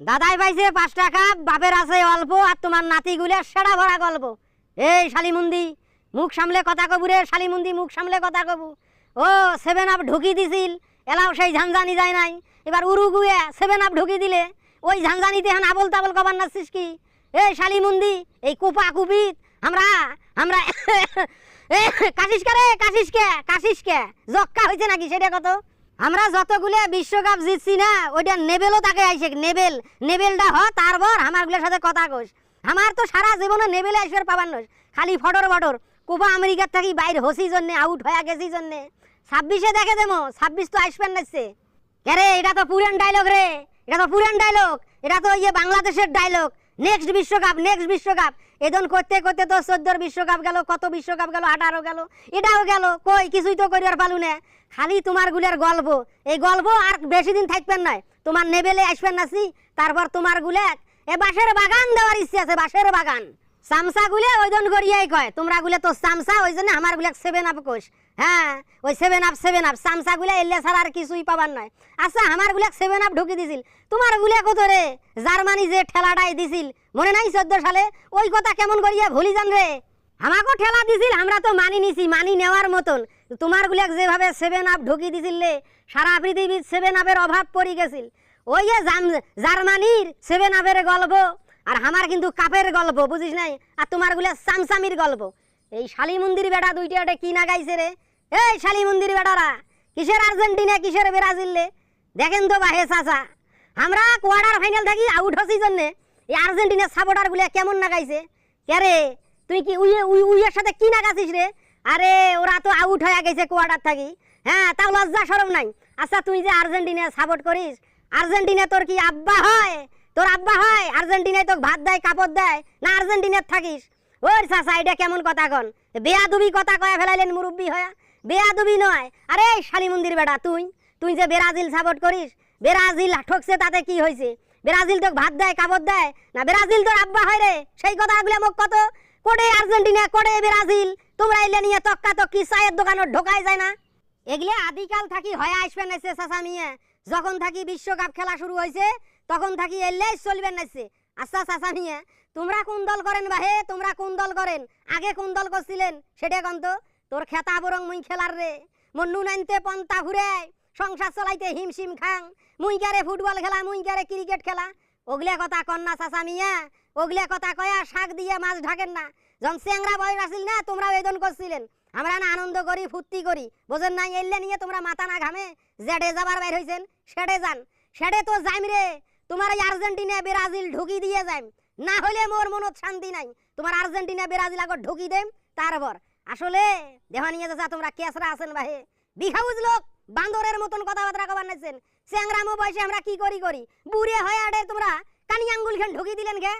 দাদাই পাইছে পাঁচ টাকা, বাপের আছে অল্প আর তোমার নাতিগুলো সেরা ভরা গল্প। এই শালিমুন্দি, মুখ সামলে কথা কবু রে শালিমুন্দি, মুখ সামলে কথা কবু। ও সেভেন আপ ঢুকি দিছিল, এলাও সেই ঝানঝানি যায় নাই। এবার উরুগুয়ে সেভেন আপ ঢুকি দিলে, ওই ঝানঝানিতে হান আবল তাবল কবার নাচ্ছিস কি? এই শালিমুন্দি, এই কুপা কুপিত, আমরা আমরা কাশিসকে রে কাশিসকে কাশিসকে জক্কা হয়েছে নাকি, সেটা কত? আমরা যতগুলো বিশ্বকাপ জিতছি না, ওইটা নেবেলও তাকে আইসে নেবেল, নেবেলটা হ তারপর আমারগুলোর সাথে কথা কোস। আমার তো সারা জীবনে নেবেলে আইসবার পাবার নস, খালি ফটর ফটর কোপা আমেরিকার থাকি বাইর হসি জন্যে আউট হয়ে গেছি জন্যে। ছাব্বিশে দেখে দেবো ছাব্বিশ তো আসবেন নাচছে। রে এটা তো পুরান ডায়লগ রে, এটা তো পুরান ডায়লগ এটা তো ইয়ে বাংলাদেশের ডায়লগ নেক্সট বিশ্বকাপ নেক্সট বিশ্বকাপ। এদন করতে করতে তো চোদ্দোর বিশ্বকাপ গেল, কত বিশ্বকাপ গেল, আঠারো গেল, এটাও গেল। কই, কিছুই তো করিয়ার পালু না। খালি তোমার গুলের গল্প। এই গল্প আর বেশি দিন থাকবেন নয় তোমার নেবেলে আসবেন নাসি, তারপর তোমার গুলে এ বাঁশের বাগান দেওয়ার ইচ্ছে আছে, বাঁশের বাগান। সামসা গুলে ওই জন করিয়াই কয় তোমরা গুলে তো সামসা ওই জন্য আমার গুলে সেভেন আপ কোষ হ্যাঁ ওই সেভেন আপ সেভেন আপ সামসা গুলে এলে ছাড়া আর কিছুই পাবার নয়। আচ্ছা আমার গুলে সেভেন আপ ঢুকে দিছিল। তোমার গুলে কত রে? জার্মানি যে ঠেলাটাই দিছিল মনে নাই চোদ্দ সালে? ওই কথা কেমন করিয়া ভুলি যান রে? আমাকেও ঠেলা দিছিল আমরা তো মানি নিছি মানি নেওয়ার মতন। তোমার গুলাক যেভাবে সেভেন আপ ঢুকি দিছিল রে, সারা পৃথিবীর সেভেন আপের অভাব পড়ে গেছিল। ওই যে জার্মানির সেভেন আপের গল্প। আর আমার কিন্তু কাপের গল্প, বুঝিস নাই? আর তোমারগুলা সামসামির গল্প। এই শালি মন্দির বেটা দুইটা এটা কি না গাইছে রে? এই শালি মন্দির বেটারা, কিসের আর্জেন্টিনা, কিসের ব্রাজিল রে? দেখেন তো বাহে চাচা, আমরা কোয়ার্টার ফাইনাল থাকি আউট হসি জন্যে। এই আর্জেন্টিনার সাপোর্টারগুলো কেমন না গাইছে? কে রে, তুই কি উইয়ে, উই, উইয়ের সাথে কি না গাছিস রে? আরে, ওরা তো আউট হয়ে গেছে কোয়ার্টার থাকি। হ্যাঁ তাও লজ্জা সরম নাই। আচ্ছা তুই যে আর্জেন্টিনা সাপোর্ট করিস, আর্জেন্টিনা তোর কি আব্বা হয়? তোর আব্বা হয়, আর্জেন্টিনায় তোকে ভাত দেয়, কাপড় দেয়, না আর্জেন্টিনার থাকিস? ওর চাচা, এটা কেমন কথা কন? বেয়াদুবি কথা কয়া ফেলাইলেন মুরব্বী হয়া। বেয়াদুবি নয়। আরে শালি মন্দির বেটা, তুই? তুই যে ব্রাজিল সাপোর্ট করিস, ব্রাজিল ঠকছে তাতে কি হয়েছে ব্রাজিল তোকে ভাত দেয়, কাপড় দেয়, না ব্রাজিল তোর আব্বা হয় রে? সেই কথাগুলো মোক কত? কোডে আর্জেন্টিনা, কোডে ব্রাজিল? তোমরা এলে নিয়ে তক্কা তক্কি চায়ের দোকানত ঢোকাই যায় না। এগুলো আদিকাল থাকি হয়ে আসবেন নাইছে চাচা মিয়া। যখন থাকি বিশ্বকাপ খেলা শুরু হয়েছে তখন থাকি এলেই চলবেন নাইছে। আচ্ছা চাচা মিয়া, তোমরা কোন দল করেন বাহে তোমরা কোন দল করেন? আগে কোন দল করছিলেন সেটা কন্ত তোর খেতা বরং মুই খেলার রে। মন্নু নাইনতে পন্তা ঘুরাই সংসার চলাইতে হিমশিম খাং। মুই কারে ফুটবল খেলা, মুই কারে ক্রিকেট খেলা? ওগলা কথা কন না, চাচা মিয়া। ওগলে কথা কয়া শাক দিয়ে মাছ ঢাকেন না। যখন চেংরা বয়স আসিল না, তোমরা বেদন করছিলেন। আমরা না আনন্দ করি, ফুর্তি করি। বোঝেন নাই, এলে নিয়ে তোমরা মাথা না ঘামে। জেডে যাবার বাইর হয়েছেন সেডে যান। সেডে তো যাইম রে। তোমার এই আর্জেন্টিনা ব্রাজিল ঢুকি দিয়ে যাই। না হলে মোর মনত শান্তি নাই। তোমার আর্জেন্টিনা ব্রাজিল আগত ঢুকি দেম, তারপর। আসলে, দেহা নিয়ে যা তোমরা কেসরা আছেন ভাই। বিখাউজ লোক বান্দরের মতন কথাবার্তা কবার নাইছেন। চ্যাংরামো বয়সে আমরা কি করি করি? বুড়ে হয়ে আডে তোমরা কানি আঙ্গুল ঢুকি দিলেন গে।